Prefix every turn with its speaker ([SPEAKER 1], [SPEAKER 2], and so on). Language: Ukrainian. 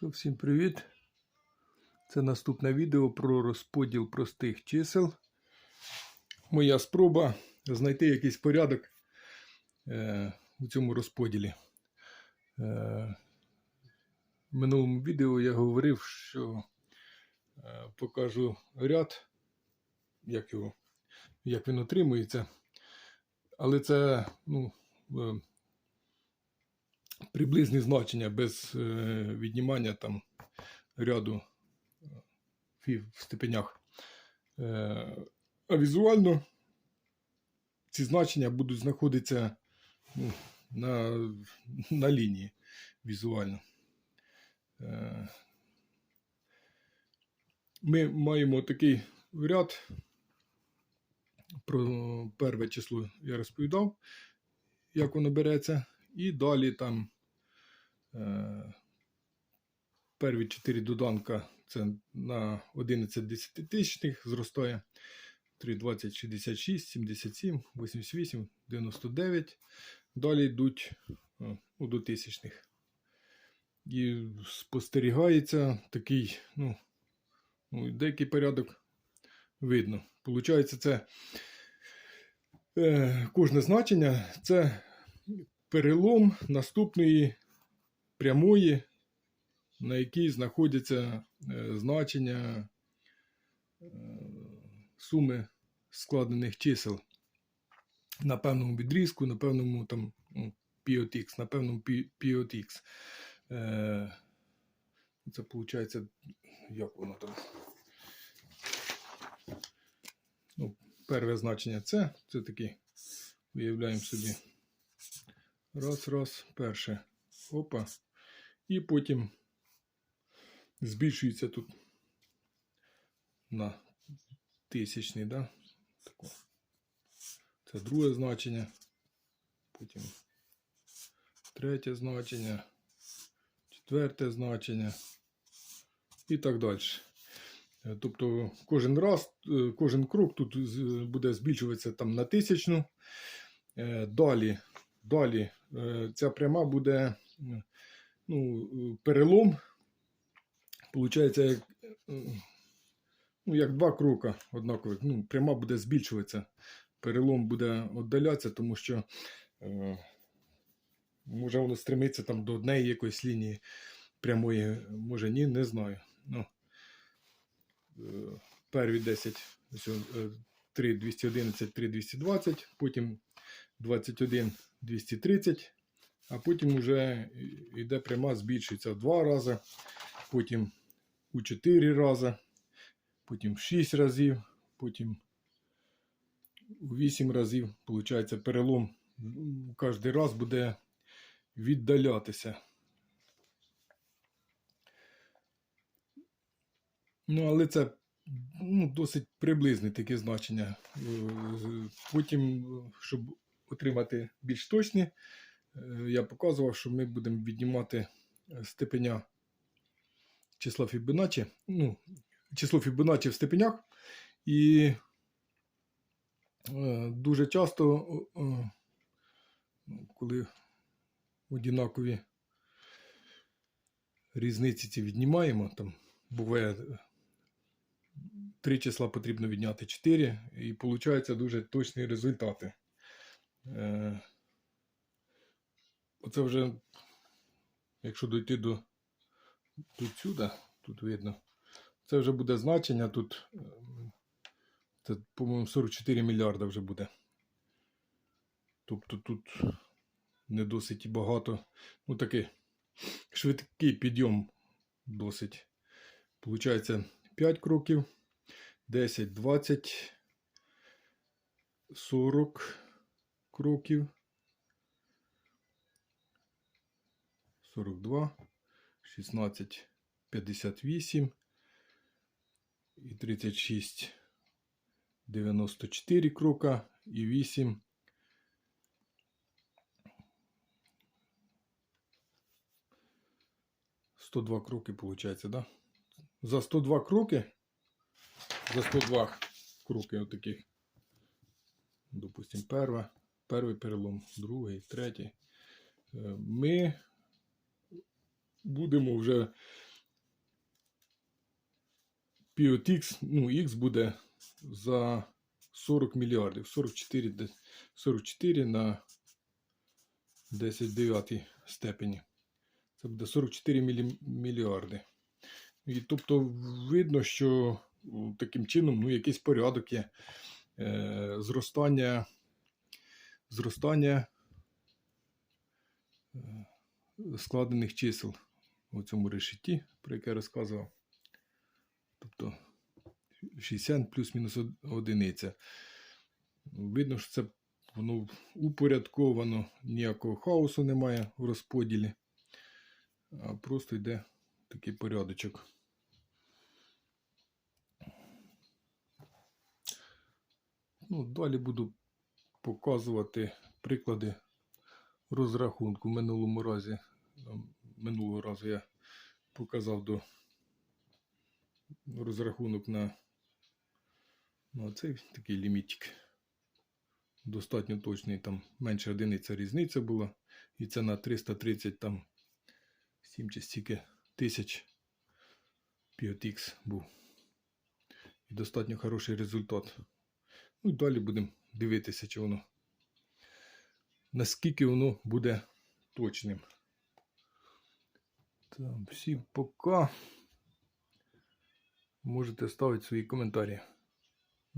[SPEAKER 1] Що, всім привіт! Це наступне відео про розподіл простих чисел. Моя спроба знайти якийсь порядок е, у цьому розподілі. Е, в минулому відео я говорив, що е, покажу ряд, як, його, як він отримується. Але це ну, е, приблизні значення без е, віднімання там ряду е, фів в степенях. Е, а візуально ці значення будуть знаходитися ну, на, на лінії візуально. Ми маємо такий ряд. Про перше число я розповідав, як воно береться. І далі там е, перві 4 доданка це на 11 десятитисячних зростає. 3, 20, 66, 77, 88, 99. Далі йдуть е, ну, до тисячних. І спостерігається такий, ну, ну деякий порядок видно. Получається, це е, кожне значення це перелом наступної прямої, на якій знаходяться е, значення е, суми складених чисел на певному відрізку, на певному там ну, пі от х, на певному пі от х. Е, це виходить, як воно там. Ну, перше значення це, це такі, уявляємо собі. Раз, раз, перше. Опа. І потім збільшується тут на тисячний, да? Тако. Це друге значення. Потім третє значення, четверте значення і так далі. Тобто кожен раз, е, кожен крок тут буде збільшуватися там на тисячну. Е, Далі, далі е, ця пряма буде ну, перелом. Получається, як, ну, як два крока однакових. Ну, пряма буде збільшуватися. Перелом буде віддалятися, тому що е, може воно стремиться там до однієї якоїсь лінії прямої, може ні, не знаю. Ну, перві 10, ось, е, 3 211, 3 220, потім 21 230, а потім вже йде пряма, збільшується в 2 рази, потім у 4 рази, потім в 6 разів, потім у 8 разів. Получається, перелом кожен раз буде віддалятися. Ну, але це ну, досить приблизне таке значення. Е, Потім, е, щоб отримати більш точні, е, я показував, що ми будемо віднімати е, степеня числа Фібоначчі, ну, число Фібоначчі в степенях. І е, дуже часто, ну, коли однакові різниці ці віднімаємо, там буває три числа потрібно відняти 4, і получаються дуже точні результати. Е, Оце вже, якщо дойти до тут сюди, тут видно, це вже буде значення тут. е, Це, по-моєму, 44 мільярда вже буде. Тобто тут не досить багато. Ну, такий швидкий підйом досить. Получається 5 кроків, 10, 20, 40 кроків, 42, 16, 58 і 36, 94 крока і 8. Сто два кроки получается, да? За 102 кроки, за 102 кроки отаких, допустим, перва, перший перелом, другий, третій. Е, Ми будемо вже POTX, ну, X буде за 40 мільярдів. 44, 44 на 10 9 степені. Це буде 44 мільярди. І тобто видно, що таким чином ну, якийсь порядок є. Е, зростання, зростання е, складених чисел у цьому решеті, про яке я розказував. Тобто 60 плюс-мінус одиниця. Видно, що це воно упорядковано, ніякого хаосу немає в розподілі, а просто йде такий порядочок. Ну, далі буду показувати приклади розрахунку. В минулому разі, ем, минулого разу я показав до розрахунок на, на цей такий лімітик. Достатньо точний, там менше одиниця різниця була. І це на 330 там 7 чи стільки тисяч POTX був. І достатньо хороший результат. Ну і далі будемо дивитися, чи воно наскільки воно буде точним. Там всім пока. Можете ставити свої коментарі.